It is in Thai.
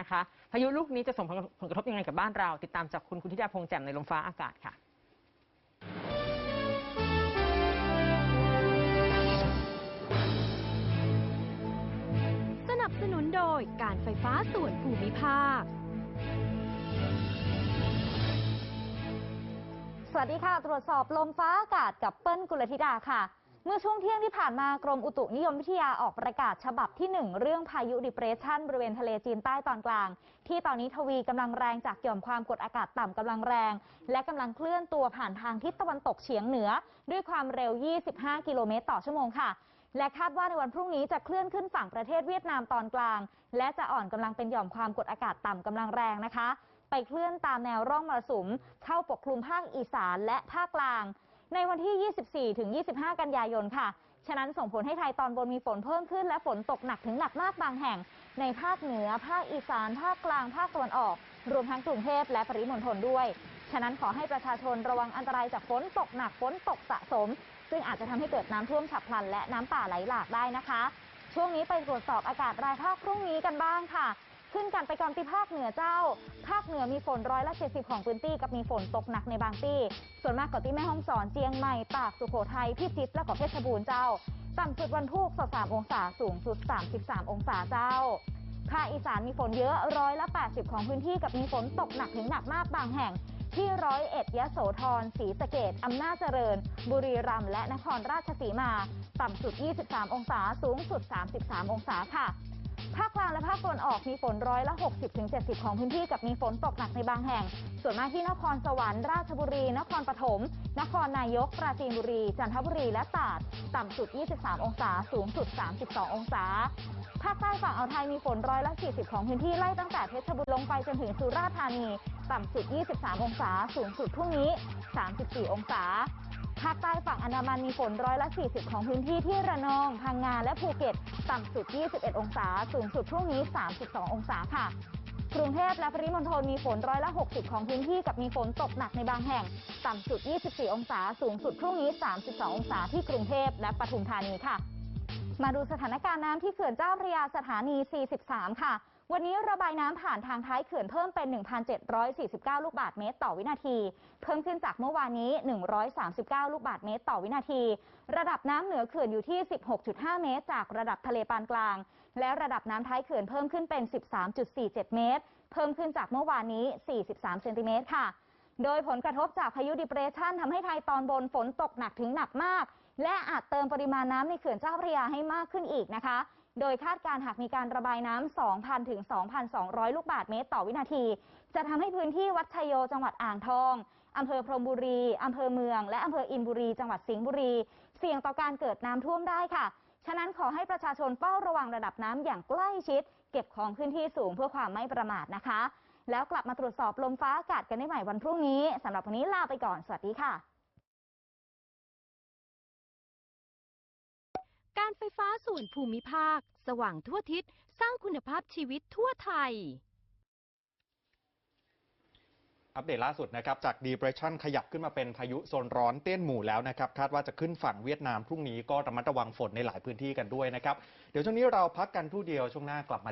นะคะ พายุลูกนี้จะส่งผลกระทบยังไงกับบ้านเรา ติดตามจากคุณคุณธิดาพงษ์แจ่มในลมฟ้าอากาศค่ะสนับสนุนโดยการไฟฟ้าส่วนภูมิภาค สวัสดีค่ะ ตรวจสอบลมฟ้าอากาศกับเปิ้ลกุลธิดาค่ะ เมื่อช่วงเที่ยงที่ผ่านมากรมอุตุนิยมวิทยาออกประกาศฉบับที่ 1 เรื่องพายุดิเปรสชันบริเวณทะเลจีนใต้ตอนกลาง ที่ตอนนี้ทวีกำลังแรงจากหย่อมความกดอากาศต่ำกำลังแรง และกำลังเคลื่อนตัวผ่านทางทิศตะวันตกเฉียงเหนือ ด้วยความเร็ว 25 กิโลเมตรต่อชั่วโมงค่ะและคาดว่าในวันพรุ่งนี้จะเคลื่อนขึ้นฝั่งประเทศเวียดนามตอนกลาง และจะอ่อนกำลังเป็นหย่อมความกดอากาศต่ำกำลังแรงนะคะ ไปเคลื่อนตามแนวร่องมรสุมเข้าปกคลุมภาคอีสานและภาคกลาง ในวันที่ 24 ถึง 25 กันยายนค่ะ ฉะนั้นส่งผลให้ไทยตอนบนมีฝนเพิ่มขึ้น และฝนตกหนักถึงหนักมากบางแห่ง ในภาคเหนือ ภาคอีสาน ภาคกลาง ภาคตะวันออก รวมทั้งกรุงเทพและปริมณฑลด้วย ฉะนั้นขอให้ประชาชนระวังอันตรายจากฝนตกหนักฝนตกสะสม ซึ่งอาจจะทำให้เกิดน้ำท่วมฉับพลัน และน้ำป่าไหลหลากได้นะคะ ช่วงนี้ไปตรวจสอบอากาศรายภาคพรุ่งนี้กันบ้างค่ะ ขึ้นกันไปก่อนที่ภาคเหนือเจ้า ภาคเหนือมีฝนร้อยละ70ของพื้นที่กับมีฝนตกหนักในบางที่ ส่วนมากก็ที่แม่ฮ่องสอนเจียงใหม่ตากสุโขทัยพิจิตรและก็เพชรบูรณ์เจ้า ต่ำสุดวันพุธ3องศาสูงสุด 33 องศาเจ้าภาคอีสานมีฝนเยอะร้อยละ 80 ของพื้นที่กับมีฝนตกหนักถึงหนักมากบางแห่ง ที่ร้อยเอ็ดยะโสธรศรีสะเกดอำนาจเจริญ บุรีรัมย์และนครราชสีมา ต่ำสุด 23 องศาสูงสุด 33 องศาค่ะ ภาคกลางและภาคตะวันออกมีฝนร้อยละ 60-70 ของพื้นที่กับมีฝนตกหนักในบางแห่ง ส่วนมากที่นครสวรรค์ราชบุรี นครปฐม นครนายก ปราจีนบุรี จันทบุรี และตราด ต่ำสุด 23 องศา สูงสุด 32 องศา ภาคใต้ฝั่งอ่าวไทยมีฝนร้อยละ 40 ของพื้นที่ไล่ตั้งแต่เพชรบูรณ์ลงไปจนถึงสุราษฎร์ธานี ต่ำสุด 23 องศา สูงสุดพรุ่งนี้ 34 องศา ภาคใต้ฝั่งอันดามันมีฝนร้อยละ40 ของพื้นที่ที่ระนอง พังงาและภูเก็ต ต่ำสุด 21 องศา สูงสุดพรุ่งนี้ 32 องศาค่ะ กรุงเทพและปริมณฑลมีฝนร้อยละ 60 ของพื้นที่กับมีฝนตกหนักในบางแห่ง ต่ำสุด 24 องศา สูงสุดพรุ่งนี้ 32 องศาที่กรุงเทพและปทุมธานีค่ะ มาดูสถานการณ์น้ำที่เขื่อนเจ้าพระยาสถานี 43 ค่ะ วันนี้ระบายน้ำผ่านทางท้ายเขื่อนเพิ่มเป็น 1,749 ลูกบาศก์เมตรต่อวินาที เพิ่มขึ้นจากเมื่อวานนี้ 139 ลูกบาศก์เมตรต่อวินาที ระดับน้ำเหนือเขื่อนอยู่ที่ 16.5 เมตร จากระดับทะเลปานกลาง และระดับน้ำท้ายเขื่อนเพิ่มขึ้นเป็น 13.47 เมตร เพิ่มขึ้นจากเมื่อวานนี้ 43 เซนติเมตรค่ะ โดยผลกระทบจากพายุดิเปรสชันทำให้ไทยตอนบนฝนตกหนักถึงหนักมาก และอาจเติมปริมาณน้ำในเขื่อนเจ้าพระยาให้มากขึ้นอีกนะคะ โดยคาดการหากมีการระบายน้ำ 2,000 ถึง 2,200 ลูกบาศก์เมตรต่อวินาที จะทำให้พื้นที่วัดชัยโยจังหวัดอ่างทองอำเภอพรมบุรีอำเภอเมือง และอำเภออินบุรี จังหวัดสิงห์บุรี เสี่ยงต่อการเกิดน้ำท่วมได้ค่ะ ฉะนั้นขอให้ประชาชนเฝ้าระวังระดับน้ำอย่างใกล้ชิด เก็บของขึ้นที่สูงเพื่อความไม่ประมาทนะคะ แล้วกลับมาตรวจสอบลมฟ้าอากาศกันได้ใหม่วันพรุ่งนี้สำหรับวันนี้ลาไปก่อน สวัสดีค่ะ การไฟฟ้าส่วนภูมิภาค สว่างทั่วทิศ สร้างคุณภาพชีวิตทั่วไทย อัปเดตล่าสุดนะครับ จากดีเ r ร s ชันขยับขึ้นมาเป็นพายุโซนร้อนเตี้ยนหมู่แล้วนะครับ คาดว่าจะขึ้นฝั่งเวียดนามพรุ่งนี้ก็ระมัดระวังฝนในหลายพื้นที่กันด้วยนะครับ เดี๋ยวช่วงนี้เราพักกันทู่เดียวช่วงหน้ากลับมา